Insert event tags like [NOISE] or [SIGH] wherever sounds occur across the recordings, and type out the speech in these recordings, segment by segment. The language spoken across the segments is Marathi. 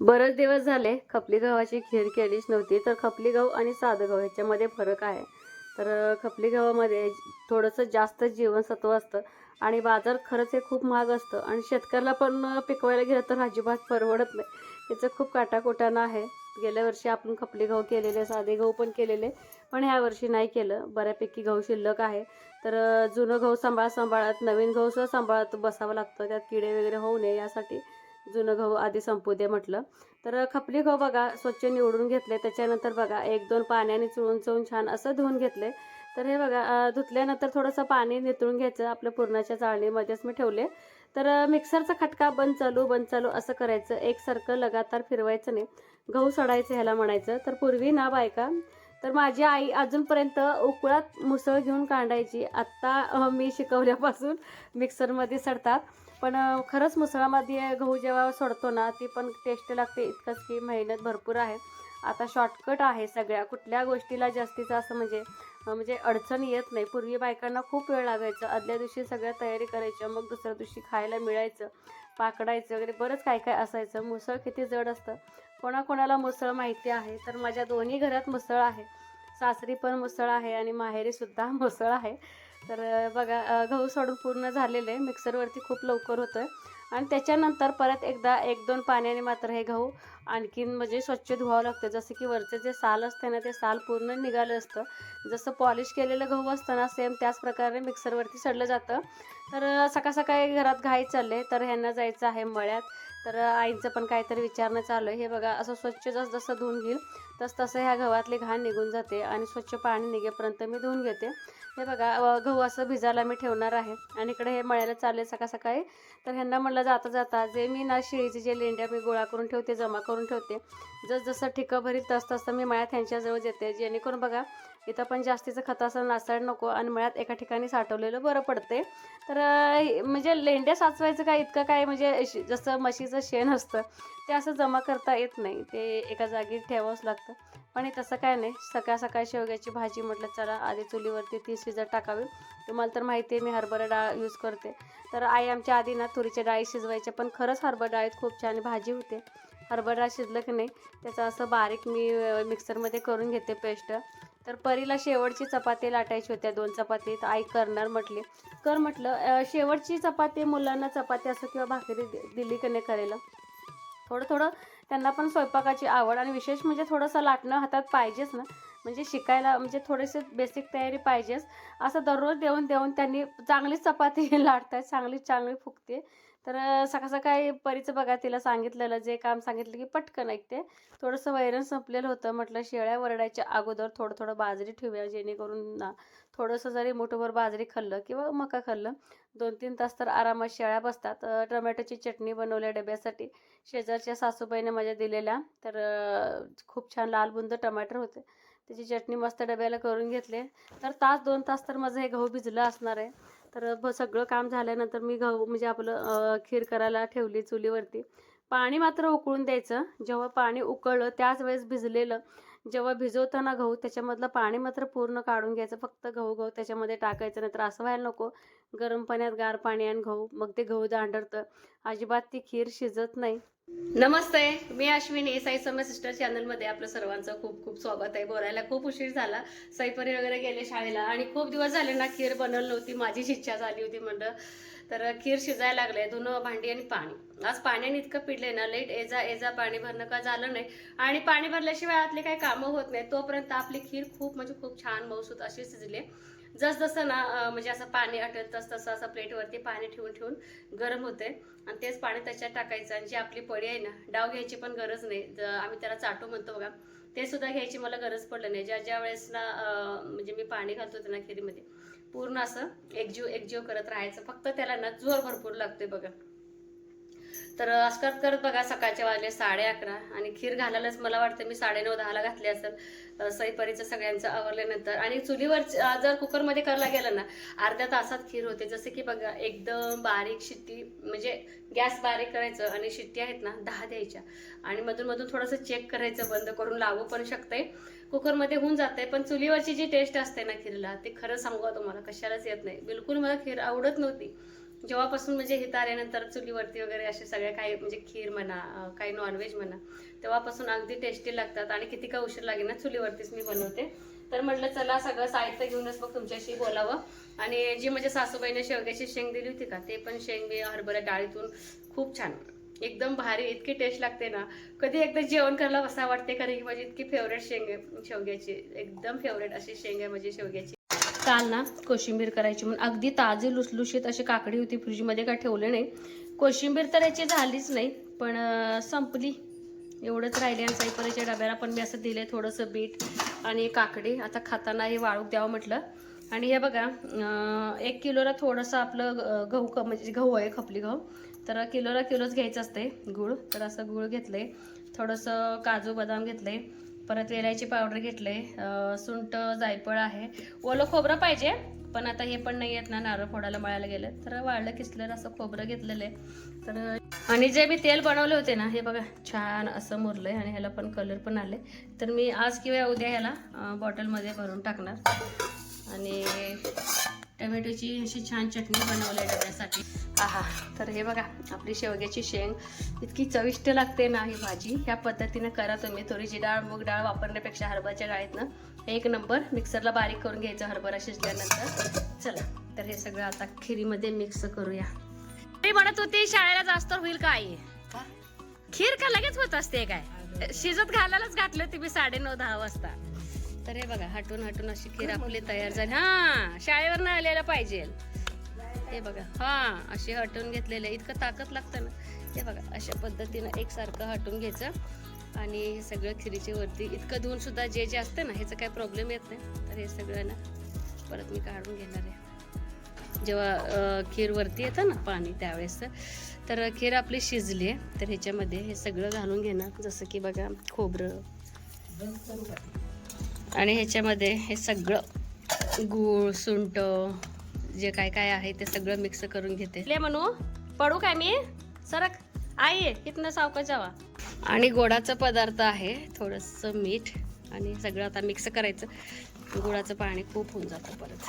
बरेच दिवस झाले खपली गव्हाची खीर केलीच नव्हती. तर खपली गहू आणि साधं गहू ह्याच्यामध्ये फरक आहे. तर खपली गव्हामध्ये थोडंसं जास्त जीवनसत्व असतं आणि बाजार खरंच हे खूप महाग असतं. आणि शेतकऱ्याला पण पिकवायला गेलं तर अजिबात परवडत नाही. याचं खूप काटाकोटानं आहे. गेल्या वर्षी आपण खपली गहू केलेले साधे गहू पण केलेले पण ह्या वर्षी नाही केलं. बऱ्यापैकी गहू शिल्लक आहे. तर जुनं गहू सांभाळ सांभाळत नवीन गहूसुद्धा सांभाळत बसावं लागतं. त्यात किडे वगैरे होऊ नये यासाठी जुनं गहू आधी संपू दे म्हटलं. तर खपली गहू बघा स्वच्छ निवडून घेतले. त्याच्यानंतर बघा एक दोन पाण्याने चुळून चुळून छान असं धुवून घेतले. तर हे बघा धुतल्यानंतर थोडंसं पाणी नितळून घ्यायचं आपल्या पुरणाच्या चाळणीमध्येच मी ठेवले. तर मिक्सरचा खटका बंद चालू बंद चालू असं करायचं. एकसारखं लगातार फिरवायचं नाही. गहू सडायचं ह्याला म्हणायचं. तर पूर्वी ना बायका तर माझी आई अजूनपर्यंत उकळात मुसळ घेऊन काढायची आत्ता मी शिकवल्यापासून मिक्सरमध्ये सडतात. पण खरंच मुसळामध्ये गहू जेव्हा सोडतो ना ती पण टेस्ट लागते इतकंच की मेहनत भरपूर आहे. आता शॉर्टकट आहे सगळ्या कुठल्या गोष्टीला जास्तीचं असं म्हणजे म्हणजे अडचण येत नाही. पूर्वी बायकांना खूप वेळ लागायचा आदल्या दिवशी सगळ्या तयारी करायच्या मग दुसऱ्या दिवशी खायला मिळायचं पाकडायचं वगैरे बरंच काय काय असायचं. मुसळ किती जड असतं. कोणाकोणाला मुसळ माहिती आहे तर माझ्या दोन्ही घरात मुसळ आहे. सासरी पण मुसळ आहे आणि माहेरीसुद्धा [LAUGHS] मुसळ आहे. तर बघा गहू सोडून पूर्ण झालेले मिक्सरवरती खूप लवकर होतं आणि त्याच्यानंतर परत एकदा एक दोन पाण्याने मात्र हे गहू आणखीन म्हणजे स्वच्छ धुवावं लागतं. जसं की वरचं जे साल असते ना ते साल पूर्ण निघालं असतं. जसं पॉलिश केलेलं गहू असतं ना सेम त्याच प्रकारे मिक्सरवरती सडलं जातं. तर सकाळ सकाळी घरात घाई चालले तर ह्यांना जायचं आहे मळ्यात. तर आईंचं आईचं पण काहीतरी विचारणं चालू आहे. हे बघा असं स्वच्छ जस जसं धुवून घेईल तस तसं ह्या गव्हातली घाण निघून जाते आणि स्वच्छ पाणी निघेपर्यंत मी धुवून घेते. हे बघा गहू असं भिजायला मी ठेवणार आहे आणि इकडे हे मळ्याला चालले सकाळ सकाळी. तर ह्यांना म्हणलं जाता जाता जे मी ना शिळीचे जे लेंड्या मी गोळा करून ठेवते जमा करून ठेवते जसजसं ठिकं भरील तस तसं मी मळ्यात ह्यांच्याजवळ येते जेणेकरून बघा इथं पण जास्तीचं खताचं नासाड नको आणि मळ्यात एका ठिकाणी साठवलेलं बरं पडते तर म्हणजे लेंड्या साचवायचं काय इतकं काय म्हणजे जसं म्हशीचं शेण असतं ते असं जमा करता येत नाही. ते एका जागी ठेवावंच लागतं. पण हे तसं काय नाही सकाळ सकाळ शेवग्याची भाजी म्हटलं चला आधी चुलीवरती ती शिजत टाकावी. तुम्हाला तर माहिती आहे मी हरभरा डाळ यूज करते. तर आई आमच्या आधी ना तुरीच्या डाळी शिजवायच्या पण खरंच हरभरा डाळीत खूप छान भाजी होते. हरभरा डाळ शिजलं की नाही त्याचं असं बारीक मी मिक्सरमध्ये करून घेते पेस्ट तर परीला शेवटची चपाती लाटायची होत्या दोन चपाती. तर आई करणार म्हटली. कर म्हटलं शेवटची चपाती मुलांना चपाती असं किंवा भाकरी दि- दिली की नाही करायला? थोडं थोडं त्यांना पण स्वयंपाकाची आवड आणि विशेष म्हणजे थोडंसं लाटणं हातात पाहिजेच ना. म्हणजे शिकायला म्हणजे थोडेसे बेसिक तयारी पाहिजेच. असं दररोज देऊन देऊन त्यांनी चांगलीच चपाती [LAUGHS] लाटतात चांगली चांगली फुगते. तर अं, सकाळ सकाळी परीचं बघा तिला सांगितलेलं जे काम सांगितलं की पटकन ऐकते. थोडंसं वैरण संपलेलं होतं म्हटलं शेळ्या वरडायच्या अगोदर थोडं थोडं बाजरी ठेवूया जेणेकरून ना थोडंसं जरी मोठंभर बाजरी खाल्लं किंवा मका खाल्लं दोन तीन तास तर आरामात शेळ्या बसतात. टोमॅटोची चटणी बनवल्या डब्यासाठी. शेजारच्या सासूबाईने माझ्या दिलेल्या तर खूप छान लाल बुंद टमाटर होते. त्याची चटणी मस्त डब्याला करून घेतले. तर तास दोन तास तर माझं हे गहू भिजलं असणार आहे. तर ब सगळं काम झाल्यानंतर मी गहू म्हणजे आपलं खीर करायला ठेवली चुलीवरती. पाणी मात्र उकळून द्यायचं. जेव्हा पाणी उकळलं त्याच वेळेस भिजलेलं. जेव्हा भिजवताना गहू त्याच्यामधलं पाणी मात्र पूर्ण काढून घ्यायचं. फक्त गहू गहू त्याच्यामध्ये टाकायचं. नाही तर असं व्हायला नको. गरम पाण्यात गार पाणी आणि गहू मग ते गहू दांडरतं अजिबात ती खीर शिजत नाही. नमस्ते मी अश्विनी. साई समय सिस्टर चॅनलमध्ये आपलं सर्वांचं खूप खूप स्वागत आहे. बोलायला खूप उशीर झाला. सैपरी वगैरे गेले शाळेला आणि खूप दिवस झाले ना खीर बनवली नव्हती. माझीच इच्छा झाली होती म्हणलं. तर खीर शिजायला लागले धुणं भांडी आणि पाणी. आज पाण्याने इतकं पिडले ना लेट एजा एजा पाणी भरणं का झालं नाही. आणि पाणी भरल्याशिवाय आतले काही कामं होत नाही तोपर्यंत आपली खीर खूप म्हणजे खूप छान मौसूत अशी शिजली. जसजसं ना म्हणजे असं पाणी आटेल तस तसं असं प्लेटवरती पाणी ठेवून ठेवून गरम होते. आणि तेच पाणी त्याच्यात टाकायचं. आणि जी आपली पडी आहे ना डाव घ्यायची पण गरज नाही. आम्ही त्याला चाटू म्हणतो बघा. ते सुद्धा घ्यायची मला गरज पडलं नाही. ज्या ज्या वेळेस ना म्हणजे मी पाणी घालतो ना खिरीमध्ये पूर्ण असं एकजीव एकजीव करत राहायचं. फक्त त्याला ना जोर भरपूर लागतोय बघा. तर असं करत करत बघा सकाळचे वाजले साडे अकरा. आणि खीर घालायलाच मला वाटतं मी साडे नऊ दहाला घातली असेल. सईपरीचं सगळ्यांचं आवरल्यानंतर. आणि चुलीवर जर कुकरमध्ये करायला गेलं ना अर्ध्या तासात खीर होते. जसं की बघा एकदम बारीक शिट्टी म्हणजे गॅस बारीक करायचं आणि शिट्टी आहेत ना दहा द्यायच्या. आणि मधून मधून थोडंसं चेक करायचं बंद करून लागू पण शकते कुकरमध्ये होऊन जाते पण चुलीवरची जी टेस्ट असते ना खीरला ती खरं सांगू तुम्हाला? कशालाच येत नाही. बिलकुल मला खीर आवडत नव्हती. जेव्हापासून म्हणजे हे आल्यानंतर चुलीवरती वगैरे असे सगळे काही म्हणजे खीर म्हणा काही नॉनव्हेज म्हणा तेव्हापासून अगदी टेस्टी लागतात आणि किती का उशीर लागेल ना चुलीवरतीच मी बनवते. तर म्हटलं चला सगळं साहित्य घेऊनच मग तुमच्याशी बोलावं. आणि जी म्हणजे सासूबाईने शेवग्याची शेंग दिली होती का ते पण शेंग मी हरभरा डाळीतून खूप छान एकदम भारी इतकी टेस्ट लागते ना. कधी एकदा जेवण करायला बसा वाटते कारण की माझी इतकी फेवरेट शेंग आहे शेवग्याची एकदम फेवरेट अशी शेंग आहे माझी शेवग्याची. काल ना कोशिंबीर करायची म्हणून. अगदी ताजी लुसलुशीत अशी काकडी होती फ्रीजमध्ये काय ठेवले नाही. कोशिंबीर तर याची झालीच नाही पण संपली. एवढंच राहिले आणि साईपरीच्या डब्याला पण मी असं दिले थोडंसं बीट आणि काकडी. आता खाताना हे वाळूक द्यावं म्हटलं. आणि हे बघा एक किलोला थोडंसं आपलं गहू क म्हणजे गहू आहे खपली गहू. तर किलोला किलोच घ्यायचं असते गुळ. तर असं गुळ घेतलंय. थोडंसं काजू बदाम घेतलंय. परत वेलायची पावडर घेतले सुंट जायफळ आहे. ओलं खोबरं पाहिजे पण आता हे पण नाही येत ना नारळ फोडायला मळायला गेलं. तर वाळलं किसलेलं असं खोबरं घेतलेलं आहे. तर आणि जे मी तेल बनवले होते ना हे बघा छान असं मुरलंय आणि ह्याला पण कलर पण आले तर मी आज किंवा उद्या ह्याला बॉटलमध्ये भरून टाकणार. आणि टमॅटोची अशी छान चटणी बनवली आहे डब्यासाठी. आहा तर हे बघा आपली शेवग्याची शेंग. इतकी चविष्ट लागते ना ही भाजी. ह्या पद्धतीनं करा तुम्ही. तुरीची डाळ मूग डाळ वापरण्यापेक्षा हरभऱ्याच्या डाळीतनं एक नंबर मिक्सरला बारीक करून घ्यायचं हरभरा शिजल्यानंतर. चला तर हे सगळं आता खिरीमध्ये मिक्स करूया. मी म्हणत होती शाळेला जास्त होईल काय? खीर का लगेच होत असते काय? शिजत घालायलाच घातलं होती मी साडे नऊ दहा वाजता. तर हे बघा हटून हटून अशी खीर आपली तयार झाली. हा शाळेवर ना आलेला पाहिजे. हे बघा हा अशी हटून घेतलेले. इतकं ताकद लागतं ना. हे बघा अशा पद्धतीनं एकसारखं हटून घ्यायचं. आणि हे सगळं खिरीच्या वरती इतकं धुवून सुद्धा जे जे असतं ना ह्याचं काही प्रॉब्लेम येत नाही. तर हे सगळं ना परत मी काढून घेणार आहे. जेव्हा खीरवरती खीर वरती येतं ना पाणी त्यावेळेस तर खीर आपली शिजली आहे. तर ह्याच्यामध्ये हे सगळं घालून घेणार. जसं की बघा खोबरं. आणि ह्याच्यामध्ये हे सगळं गूळ सुंट जे काय काय आहे ते सगळं मिक्स करून घेते. ले म्हणू पडू काय मी? सरक. आई इथनं सावका जावा. आणि गोडाचा पदार्थ आहे थोडंसं मीठ आणि सगळं आता मिक्स करायचं. गुळाचं पाणी खूप होऊन जातं परत.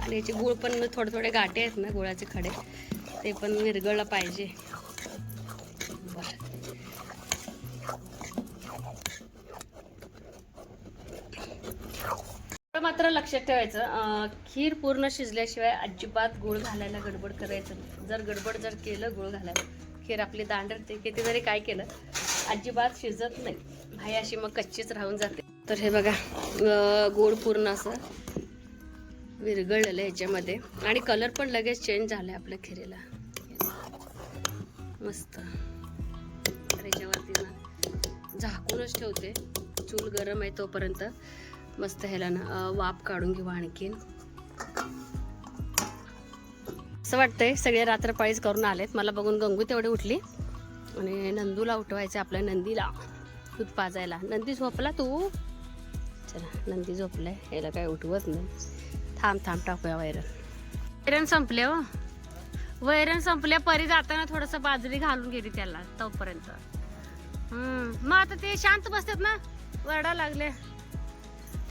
आणि याचे गुळ पण थोडे थोडे गाठे आहेत ना गुळाचे खडे. ते पण विरघळलं पाहिजे बरं तर मात्र लक्षात ठेवायचं खीर पूर्ण शिजल्याशिवाय अजिबात गुळ घालायला गडबड करायचं नाही. जर गडबड जर केलं गुळ घालायला खीर आपली दांडरते किती जरी काय केलं अजिबात शिजत नाही. भाई अशी मग कच्चीच राहून जाते. तर हे बघा गोड पूर्ण असं विरघळलेलं याच्यामध्ये. ह्याच्यामध्ये आणि कलर पण लगेच चेंज झालाय आपल्या खिरीला. मस्त. तर ह्याच्यावरती ना झाकूनच ठेवते. चूल गरम आहे तोपर्यंत. मस्त ह्याला ना वाप वाफ काढून घेऊ आणखीन. असं वाटतंय सगळे रात्रपाळीच करून आलेत. मला बघून गंगू तेवढी उठली. आणि नंदूला उठवायचं आपल्या नंदीला. दूध पाजायला. नंदी झोपला तू? चला नंदी झोपलाय. याला काय उठवत नाही. थांब थांब टाकूया वैरण. वैरण संपले हो. वैरण संपल्या परी जाताना थोडस बाजरी घालून गेली त्याला तोपर्यंत. हम्म मग आता ते शांत बसतात ना? वरडा लागले.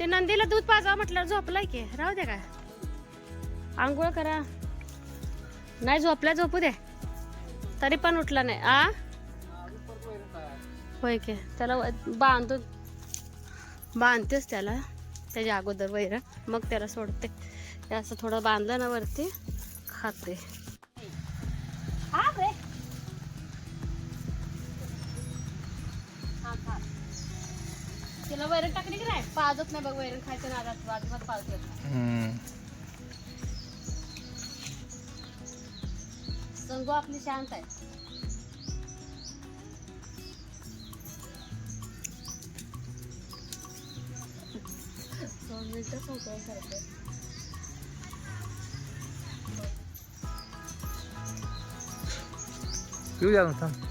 ते नंदीला दूध पाजावं म्हटलं झोपलाय की. राहू दे काय. आंघोळ करा. नाही झोपला झोपू दे. तरी पण उठला नाही. आ? होय की. त्याला व- बांधून बांधतेच त्याला. त्याच्या अगोदर वैर. मग त्याला सोडते. असं थोडं बांधलं ना वरती. खाते. तिला वैरण टाकली की नाही? पाजत नाही बघ वैरण खायचं नादात अजिबात पाजत नाही. हम्म. संगो आपली शांत आहे. दोन मिनिटं फोटो करते पिऊ द्या थांब.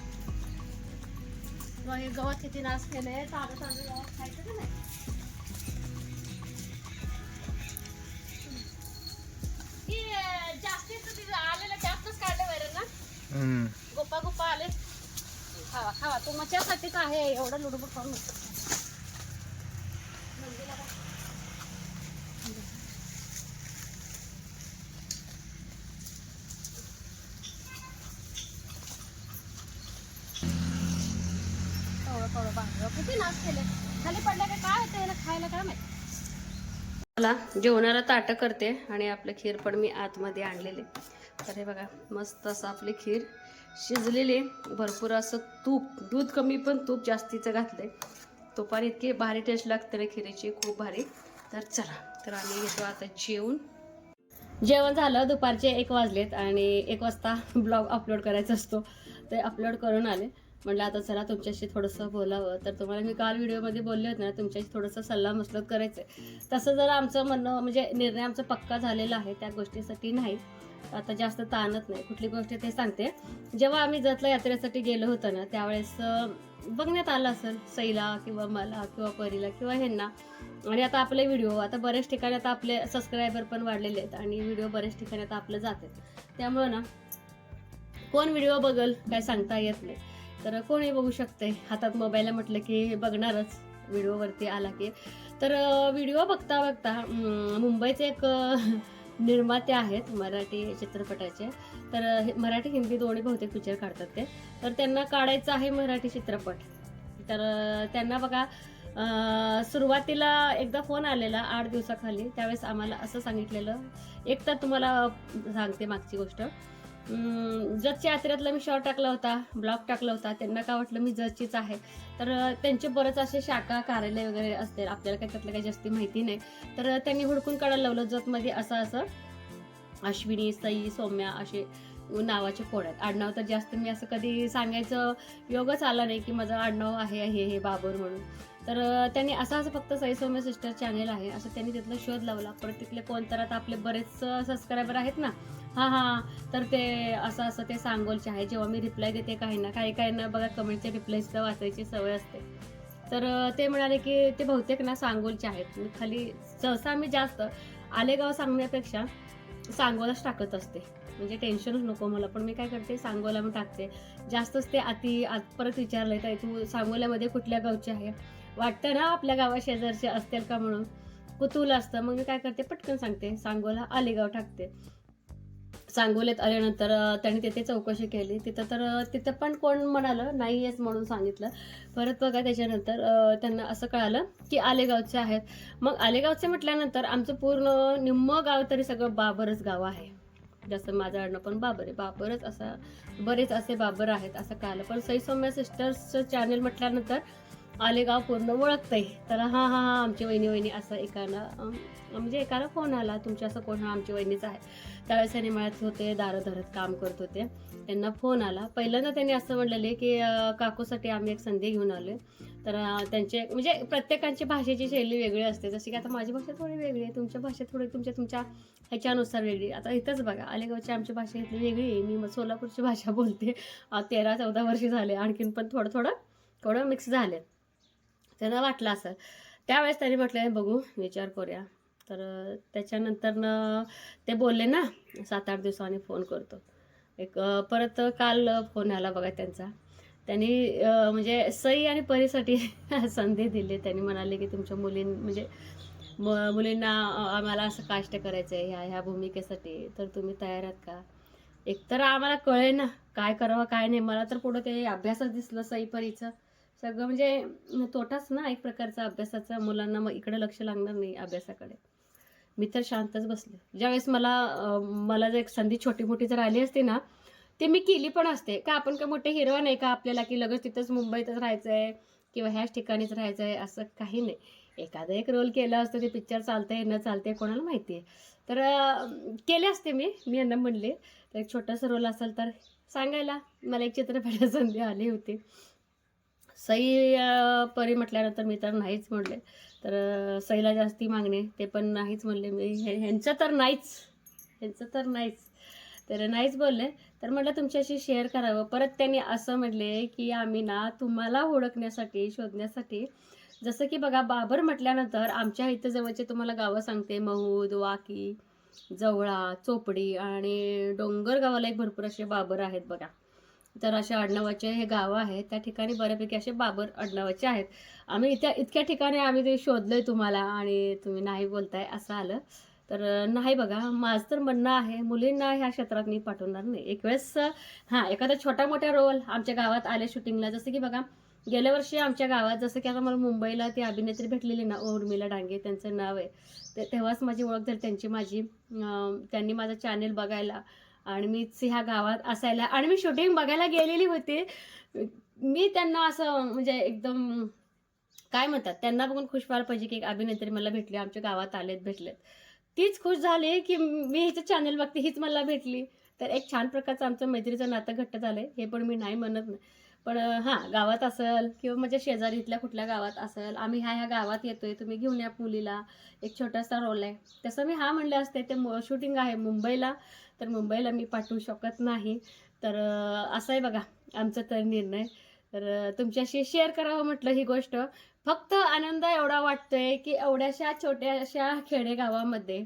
मग हे गवत किती नाश केलंय ताजं ताजं गवत खायचं का नाही? जास्तीच आलेलं जास्तच काढलं बरं ना. गोपा गोपा आले खावा खावा. तुमच्यासाठीच आहे एवढं लुडबुड खाऊन नको. नंदीला बघ. कवळं कवळं बांधलं. किती नाश केले खाली पडलं का काय होतं याला खायला काय माहिती मला जेवणाला ताटं करते आणि आपलं खीर पण मी आतमध्ये आणलेले. तर हे बघा मस्त असं आपली खीर शिजलेली. भरपूर असं तूप दूध कमी पण तूप जास्तीचं घातलंय. तुपाने इतकी भारी टेस्ट लागते ना खिरीची खूप भारी. तर चला तर आम्ही घेतो आता जेवून. जेवण झालं दुपारचे एक वाजलेत आणि एक वाजता ब्लॉग अपलोड करायचा असतो. ते अपलोड करून आले. म्हटलं आता चला तुमच्याशी थोडंसं बोलावं. तर तुम्हाला मी काल व्हिडिओमध्ये बोलले होते ना तुमच्याशी थोडंसं सल्ला मसलत करायचं आहे तसं जर आमचं म्हणणं म्हणजे निर्णय आमचा पक्का झालेला आहे त्या गोष्टीसाठी नाही. आता जास्त ताणत नाही. कुठली गोष्ट ते सांगते. जेव्हा आम्ही जतला यात्रेसाठी गेलो होतो ना त्यावेळेस बघण्यात आलं असेल सईला किंवा मला किंवा परीला किंवा ह्यांना. आणि आता आपले व्हिडिओ आता बऱ्याच ठिकाणी आता आपले सबस्क्रायबर पण वाढलेले आहेत आणि व्हिडिओ बऱ्याच ठिकाणी आता आपलं जाते त्यामुळं ना कोण व्हिडिओ बघल काय सांगता येत नाही. तर कोणी बघू शकते? हातात मोबाईल म्हटलं की बघणारच. व्हिडिओवरती आला की. तर व्हिडिओ बघता बघता मुंबईचे एक निर्माते आहेत मराठी चित्रपटाचे. तर हे- मराठी हिंदी दोन्ही बहुतेक पिक्चर काढतात ते. तर त्यांना काढायचं आहे मराठी चित्रपट. तर त्यांना बघा सुरुवातीला एकदा फोन आलेला आठ दिवसाखाली. त्यावेळेस आम्हाला असं सांगितलेलं. एक तर तुम्हाला सांगते मागची गोष्ट. जजच्या यात्रेतला मी शॉर्ट टाकला होता ब्लॉग टाकला होता त्यांना काय वाटलं मी जजचीच आहे. तर त्यांचे बरेच असे शाखा कार्यालय वगैरे असते आपल्याला काही त्यातलं काही जास्ती माहिती नाही. तर त्यांनी हुडकून काढायला लावलं जतमध्ये असं असं अश्विनी सई सौम्या असे नावाचे कोड आहेत. आडनाव तर जास्त मी असं कधी सांगायचं योगच आला नाही की माझं आडनाव आहे हे हे बाबर म्हणून. तर त्यांनी असं असं फक्त साई सौम्य सिस्टर चॅनेल आहे. असं त्यांनी तिथला शोध लावला. परत तिथले कोण तर आता आपले बरेच सबस्क्रायबर आहेत ना. हां हां. तर ते असं असं ते सांगोलचे आहे. जेव्हा मी रिप्लाय देते काही ना काही काही ना बघा कमेंटचे रिप्लाय सुद्धा वाचायची सवय असते. तर ते म्हणाले की ते बहुतेक ना सांगोलचे आहेत. मी खाली सहसा मी जास्त आलेगाव सांगण्यापेक्षा सांगोलाच टाकत असते. म्हणजे टेन्शनच नको मला. पण मी काय करते? सांगोला मी टाकते. जास्तच ते अति आज परत विचारलंय ताई तू सांगोल्यामध्ये कुठल्या गावचे आहे? वाटतं ना आपल्या गावा शेजारचे असतील का म्हणून? कुतूल असतं. मग मी काय करते? पटकन सांगते. सांगोला आलेगाव टाकते. सांगोल्यात आल्यानंतर त्यांनी तिथे चौकशी केली. तिथं तर तिथं पण कोण म्हणालं? नाही आहेच म्हणून सांगितलं. परत बघा त्याच्यानंतर त्यांना असं कळालं की आलेगावचे आहेत. मग आलेगावचे म्हटल्यानंतर आमचं पूर्ण निम्म गाव तरी सगळं बाबरच गाव आहे. जसं माझं आडणं पण बाबर आहे. बाबरच असं बरेच असे बाबर आहेत असं कळालं. पण सई सौम्या सिस्टर्सचं चॅनल म्हटल्यानंतर आलेगाव पूर्ण ओळखतंय. तर हां हां हां आमची वहिनी वहिनी असं एकाला म्हणजे एकाला फोन आला. तुमच्या असं कोण हा आमची वहिनीच आहे. त्यावेळेस त्यांनी मळ्यात होते दारं धरत काम करत होते. त्यांना फोन आला. पहिल्यांदा त्यांनी असं म्हणलेले की काकूसाठी आम्ही एक संधी घेऊन आलो तर त्यांचे म्हणजे प्रत्येकांची भाषेची शैली वेगळी असते. जशी की आता माझी भाषा थोडी वेगळी आहे. तुमच्या भाषा थोडी तुमच्या तुमच्या ह्याच्यानुसार वेगळी आता इथंच बघा. अलीगावची आमची भाषा इथली वेगळी आहे. मी मग सोलापूरची भाषा बोलते. तेरा चौदा वर्ष झाले. आणखीन पण थोडं थोडं थोडं मिक्स झाले त्यांना वाटलं असं त्यावेळेस त्यांनी म्हटलं बघू विचार करूया. तर त्याच्यानंतर ते बोलले ना सात आठ दिवसांनी फोन करतो. एक परत काल फोन आला बघा त्यांचा. त्यांनी म्हणजे सई आणि परीसाठी [LAUGHS] संधी दिली. त्यांनी म्हणाले की तुमच्या मुलीं म्हणजे म- मुलींना आम्हाला असं काष्ट करायचं आहे ह्या ह्या भूमिकेसाठी. तर तुम्ही तयार आहात का? एकतर आम्हाला कळे ना काय करावं काय नाही. मला तर पुढं ते अभ्यासच दिसलं सई परीचं. सगळं म्हणजे तोटाच ना एक प्रकारचा अभ्यासाचा. मुलांना मग इकडे लक्ष लागणार नाही अभ्यासाकडे. मी तर शांतच बसले. ज्यावेळेस मला मला जर एक संधी छोटी मोठी जर आली असती ना ते मी केली पण असते. का आपण काय मोठे हिरवा नाही का आपल्याला की लगेच तिथंच मुंबईतच राहायचं आहे किंवा ह्याच ठिकाणीच राहायचं आहे असं काही नाही. एखादा एक रोल केला असतो ते पिक्चर चालतंय न चालतंय कोणाला माहिती आहे. तर केले असते मी. मी यांना म्हणले तर एक छोटासा रोल असेल तर सांगायला. मला एक चित्रपटात संधी आली होती. सई परी म्हटल्यानंतर मी तर नाहीच म्हणले. तर सईला जास्ती मागणे ते पण नाहीच म्हणले. मी हे- ह्यांचं तर नाहीच. ह्यांचं तर नाहीच. तर नाहीच बोलले. तर म्हटलं तुमच्याशी शेअर करावं. परत त्यांनी असं म्हटले की आम्ही ना तुम्हाला ओळखण्यासाठी शोधण्यासाठी जसं की बघा बाबर म्हटल्यानंतर आमच्या इथं जवळचे तुम्हाला गावं सांगते. महूद वाकी जवळा चोपडी आणि डोंगर गावाला एक भरपूर असे बाबर आहेत बघा. तर अशा आडनावाचे हे गावं आहेत. त्या ठिकाणी बऱ्यापैकी असे बाबर आडनावाचे आहेत. आम्ही इत्या इतक्या ठिकाणी आम्ही ते शोधलंय तुम्हाला आणि तुम्ही नाही बोलताय असं आलं. तर नाही बघा माझं तर म्हणणं आहे मुलींना ह्या क्षेत्रात मी पाठवणार नाही. एक वेळेस हां एखादा छोटा मोठा रोल आमच्या गावात आले शूटिंगला जसं की बघा गेल्या वर्षी आमच्या गावात जसं की आता मला मुंबईला ती अभिनेत्री भेटलेली ना उर्मिला डांगे त्यांचं नाव आहे. तर तेव्हाच माझी ओळख झाली. त्यांची माझी त्यांनी माझं चॅनेल बघायला आणि मीच ह्या गावात असायला आणि मी शूटिंग बघायला गेलेली होती. मी त्यांना असं म्हणजे एकदम काय म्हणतात त्यांना बघून खुश व्हायला पाहिजे की एक अभिनेत्री मला भेटली आमच्या गावात आलेत भेटलेत. तीच खुश झाली की मी हिचं चॅनल बघते हीच मला भेटली. तर एक छान प्रकारचं आमचं मैत्रीचं नातं घट्ट झालंय हे पण मी नाही म्हणत नाही. पण हां गावात असेल किंवा माझ्या शेजारी इथल्या कुठल्या गावात असेल आम्ही ह्या ह्या गावात येतोय तुम्ही घेऊन या मुलीला एक छोटासा रोल आहे. तसं मी हा म्हणले असते ते शूटिंग आहे मुंबईला. तर मुंबईला मी पाठवू शकत नाही. तर असं आहे बघा आमचा तर निर्णय. तर तुमच्याशी शेअर करावं म्हटलं ही गोष्ट. फक्त आनंद एवढा वाटतोय की एवढ्याशा छोट्याशा खेडेगावामध्ये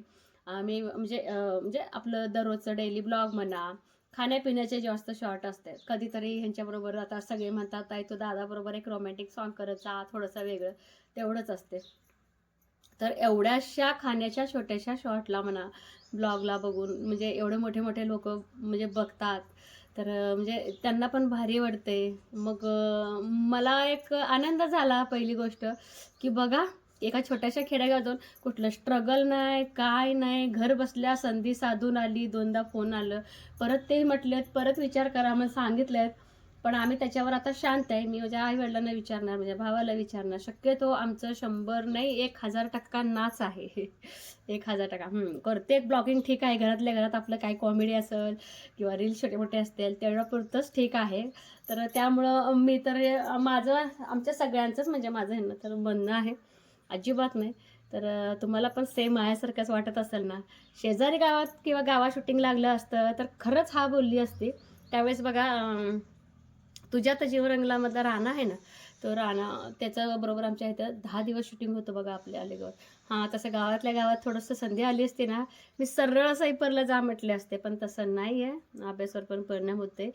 आम्ही म्हणजे म्हणजे आपलं दररोजचं डेली ब्लॉग म्हणा खाण्यापिण्याचे जास्त शॉर्ट असतात. कधीतरी ह्यांच्याबरोबर आता सगळे म्हणतात ताई तो दादाबरोबर एक रोमॅन्टिक सॉन्ग करत जा थोडंसं वेगळं. तेवढंच असते. तर एवढ्याशा खाण्याच्या छोट्याशा शॉर्टला म्हणा ब्लॉगला बघून म्हणजे एवढे मोठे मोठे लोक म्हणजे बघतात. तर म्हणजे त्यांना पण भारी वाटते. मग मला एक आनंद झाला पहिली गोष्ट की बघा एका छोट्याशा खेड्यागावातून कुठलं स्ट्रगल नाही काय नाही घर बसल्या संधी साधून आली दोनदा फोन आलं. परत ते म्हटलेत परत विचार करा मग सांगितलेत. पण आम्ही त्याच्यावर आता शांत आहे. मी माझ्या आई वडिलांना विचारणार माझ्या भावाला विचारणार. शक्यतो आमचं शंभर नाही एक हजार टक्का नाच आहे. [LAUGHS] एक हजार टक्का. हम्म, करते ब्लॉगिंग ठीक आहे. घरातल्या घरात आपलं काय कॉमेडी असेल किंवा रील्स छोटे मोठे असतील तेवढ्यापुरतंच ठीक आहे. तर त्यामुळं मी तर माझं आमच्या सगळ्यांचंच म्हणजे माझं ह्यांना तर म्हणणं आहे. अजिबात नाही. तर तुम्हाला पण सेम माझ्यासारखंच वाटत असेल ना. शेजारी गावात किंवा गावात शूटिंग लागलं असतं तर खरंच हा बोलली असती. त्यावेळेस बघा तुझ्या तुझ्यात जीवरंगलामधला राणा आहे ना तो राणा त्याच्याबरोबर आमच्या इथं दहा दिवस शूटिंग होतं बघा आपल्या अलीगड. हां तसं गावातल्या गावात थोडंसं संधी आली असते ना मी सरळ सैपरला जा म्हटले असते पण तसं नाही आहे अभ्यासावर पण परिणाम होते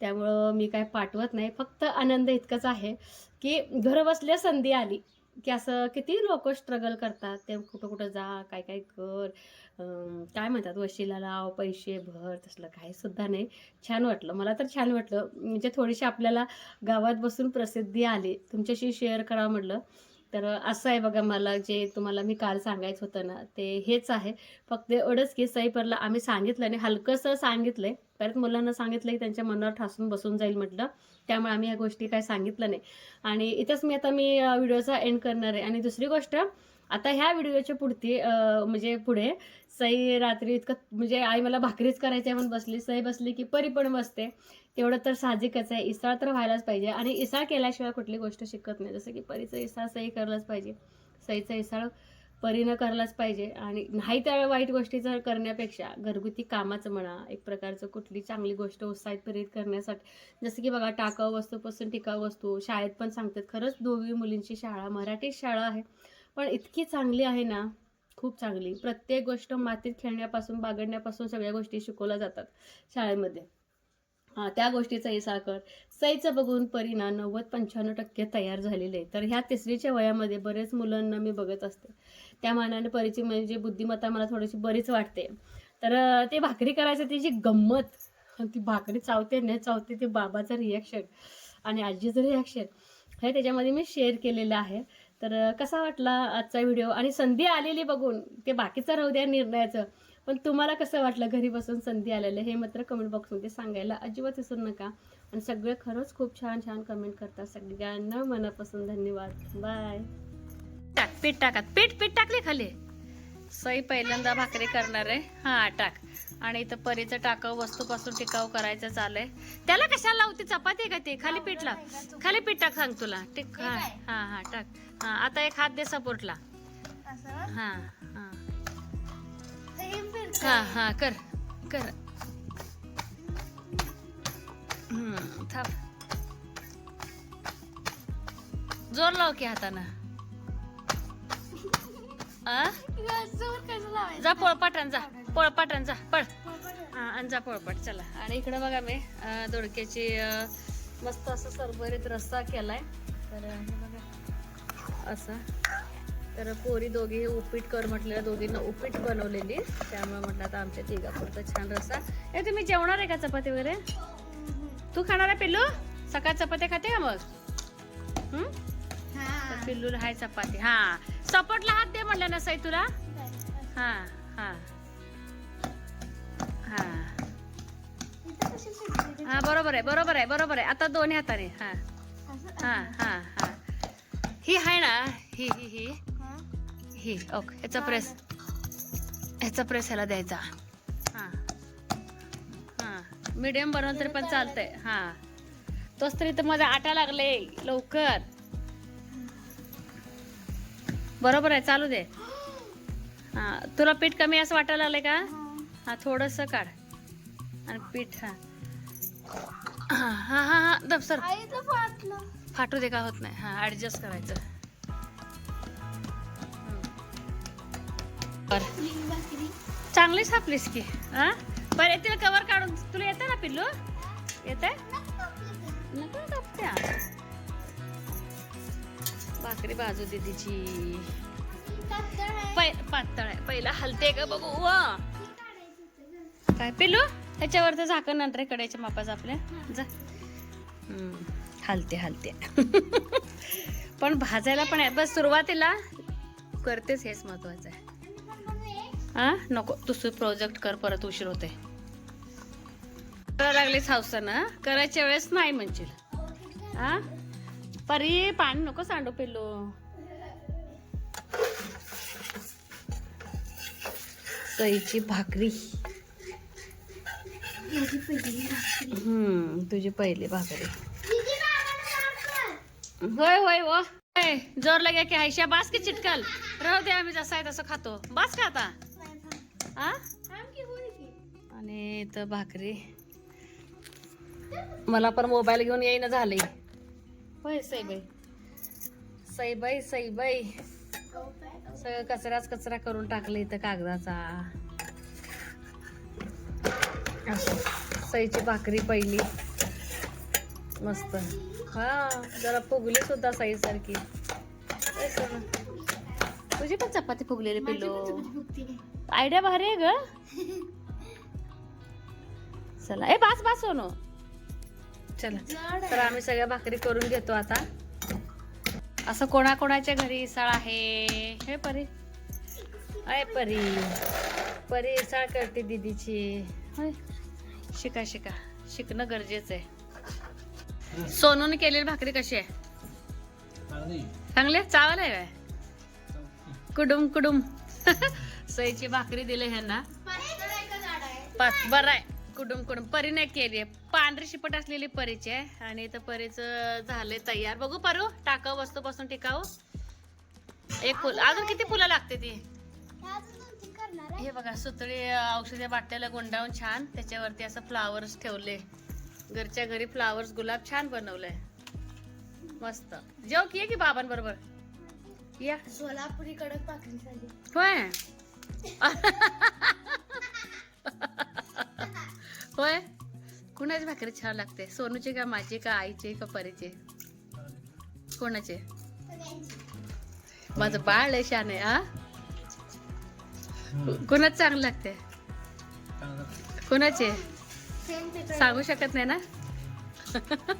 त्यामुळं मी काय पाठवत नाही. फक्त आनंद इतकंच आहे की घर बसल्या संधी आली. की असं किती लोक स्ट्रगल करतात ते कुठं कुठं जा काय काय कर. काय म्हणतात वशिला लाव पैसे भर तसलं काही सुद्धा नाही. छान वाटलं. मला तर छान वाटलं. म्हणजे थोडीशी आपल्याला गावात बसून प्रसिद्धी आली. तुमच्याशी शेअर करावं म्हटलं. तर असं आहे बघा मला जे तुम्हाला मी काल सांगायचं होतं ना ते हेच आहे. फक्त एवढंच की सईपरला आम्ही सांगितलं आणि हलकंसं सांगितलंय. परत मुलांना सांगितलं की त्यांच्या मनावर ठासून बसून जाईल म्हटलं. त्यामुळे आम्ही या गोष्टी काय सांगितलं नाही. आणि इथंच मी आता मी व्हिडिओचा एंड करणार आहे. आणि दुसरी गोष्ट आता ह्या व्हिडिओच्या पुढती म्हणजे पुढे सई रात्री इतकं म्हणजे आई मला भाकरीच करायची आहे म्हणून बसली. सई बसली की परी पण बसते. तेवढं तर साहजिकच आहे. इसळ तर व्हायलाच पाहिजे. आणि इसळ केल्याशिवाय कुठली गोष्ट शिकत नाही. जसं की परीचं इसळ सई करलाच पाहिजे. सईचा इसळ परीनं करलाच पाहिजे. आणि नाही त्या वाईट गोष्टीचं करण्यापेक्षा घरगुती कामाचं म्हणा एक प्रकारचं कुठली चांगली गोष्ट उत्साहित प्रेरित करण्यासाठी जसं की बघा टाकाऊ वस्तूपासून टिकाऊ वस्तू. शाळेत पण सांगतात खरंच दोघी मुलींची शाळा मराठी शाळा आहे. पण इतकी चांगली आहे ना खूप चांगली. प्रत्येक गोष्ट मातीत खेळण्यापासून बागडण्यापासून सगळ्या गोष्टी शिकवल्या जातात शाळेमध्ये. हां त्या गोष्टीचा इसा कर सईचं बघून परिणाम नव्वद पंच्याण्णव टक्के तयार झालेले आहे तर ह्या तिसरीच्या वयामध्ये बरेच मुलांना मी बघत असते. त्या मानाने परीची म्हणजे बुद्धिमत्ता मला थोडीशी बरीच वाटते. तर ते भाकरी करायचं त्याची गंमत. ती भाकरी चावते न चावते ते बाबाचं रिॲक्शन आणि आजीचं रिॲक्शन हे त्याच्यामध्ये मी शेअर केलेलं आहे. तर कसा वाटला आजचा व्हिडिओ? आणि संधी आलेली बघून ते बाकीचं राहू द्या निर्णयाचं पण तुम्हाला कसं वाटलं घरी बसून संधी आलेलं? हे मात्र कमेंट बॉक्समध्ये सांगायला अजिबात विसरू नका. आणि सगळे खरंच खूप छान छान कमेंट करतात सगळ्यांना मनापासून धन्यवाद. बाय टाक पीठ टाकात पीठ पीठ टाकले खाली. सई पहिल्यांदा भाकरी करणार आहे. हा टाक. आणि इथं परीचं टाकाऊ वस्तूपासून टिकाऊ करायचं चाललंय. त्याला कशाला लावते? चपाती आहे का ते? खाली पीठ लाव. खाली पीठ टाक सांग तुला. टिक हा हा हा टाक. हा आता एक हात दे सपोर्टला हा हा. हे. हा कर कर. थांब. जोर लाव की हातानं. आ? जा पळपाटन जा. पळपाटन जा. पळ. हा आणि जा पळपाट. चला. आणि इकडं बघा मी दोडक्याची मस्त असं सरभरीत रस्सा केलाय. तर बघा. असं. तर पोरी दोघी उपीट कर म्हटलेलं दोघींना उपीट बनवलेली. त्यामुळे म्हटलं आता आमच्या तिघापुरतं छान रस्सा. ए तुम्ही जेवणार आहे का चपाती वगैरे? तू खाणार आहे पिल्लू? सकाळ चपाती खाते का मग? हम्म? पिल्लूला हाय चपाती. हा. सपोर्टला हात दे म्हणलं ना साई तुला? हा हा. हा. बरोबर आहे बरोबर आहे बरोबर आहे. आता दोन्ही हाताने हा. हा हा हा. ही आहे ना ही ही ही. ही ओके ह्याचा प्रेस ह्याचा प्रेस ह्याला द्यायचा. हा. हा. मीडियम बनवलं तरी पण चालतंय. हा. तोच तरी तर माझा आटा लागले लवकर. बरोबर आहे चालू दे. हा तुला पीठ कमी असं वाटायला लागलंय का? हा. थोडस काढ. आणि पीठ हा. हा हा हा हा दबसर फाटू दे का होत नाही. हा ऍडजस्ट करायचं. चांगली सापलीस की हा? बरं तिला कवर काढून. तुला येतं ना पिल्लू? येत नको कापत्या भाकरी बाजू दे तिची. पातळ आहे. पहिला हलते का बघू काय पिल्लू? त्याच्यावरचं झाकण नंतर कडायच्या मापाचं आपल्या जा. हलते हलते. [LAUGHS] पण भाजायला पण आहे. बस सुरुवातीला करतेच हेच महत्वाचं आहे. हा नको दुसरं प्रोजेक्ट कर परत उशीर होते करायला लागलीस हौसानं करायच्या वेळेस नाही म्हणशील. हा परी पाणी नको सांडू पिल्लू. सईची भाकरी. हम्म तुझी पहिली भाकरी. होय होय हो. होय, जोर लगे की आयशा बास की चिटकल. राहू दे आम्ही जसं आहे तसं खातो. बास का आता? आणि तर भाकरी. मला पण मोबाईल घेऊन येईन झाले. होय सईबाई सईबाई सईबाई सगळं कचराच कचरा करून टाकलं इथं कागदाचा. सईची भाकरी पहिली. मस्त. हा जरा फुगली सुद्धा साई सारखी तुझी पण चपाती फुगलेली पिल्लो. आयडिया भारी आहे ग. चला ए बास बास सोनो. चला. तर आम्ही सगळ्या भाकरी करून घेतो आता. असं कोणाकोणाच्या घरी इसळ आहे? हे परी. अय परी. परी इसळ करते दीदीची. होय. शिका शिका. शिकणं गरजेचं आहे. सोनूने केलेली भाकरी कशी आहे? चांगली. आहे? चावल आहे काय? कुडुम कुडुम. [LAUGHS] सईची भाकरी दिली ह्यांना. पाच बरं आहे. कुडुम कुडुम. परीने केली आहे. पांढरी शिपट असलेली परीची आहे. आणि इथं परीचं झालंय तयार. बघू परू टाकाऊ वस्तू पासून टिकाऊ एक फुल. अजून किती फुलं लागते ती? हे बघा सुतळी औषधी बाटल्याला गुंडाळून छान. त्याच्यावरती असं फ्लावर्स ठेवले. घरच्या घरी फ्लावर्स गुलाब छान बनवलंय. मस्त. जेव की की बाबांबरोबर? या. सोलापुरी कडक झाली. होय. [LAUGHS] [LAUGHS] होय? कुणाची भाकरी छान लागते? सोनूची का माझी का आईची का परीचे? कोणाचे? माझं बाळ आहे शान आहे हा? कोणाच चांगलं लागते? कोणाचे? सांगू शकत नाही ना? [LAUGHS]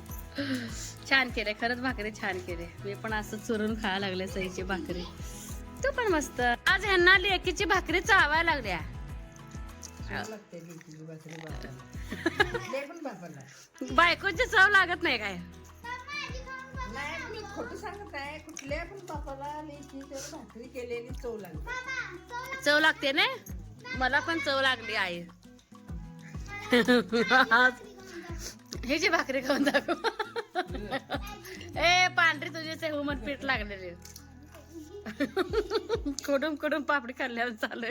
छान केले खरंच भाकरी छान केले. मी पण असं चुरून खायला लागले सईची भाकरी. तू पण मस्त. आज ह्यांना लेकीची भाकरी चावायला लागल्या. बायकोची चव लागत नाही काय? खोटं सांगत आहे कुठल्या पण बापाला भाकरी केलेली चव लागते चव लागते ना? मला पण चव लागली आई. [LAUGHS] हे जी भाकरी खाऊन दाखव. ए पांढरी तुझे ते हुमन पीठ लागलेले. कुडूम [LAUGHS] कुडूम पापडी खाल्ल्यावर चालू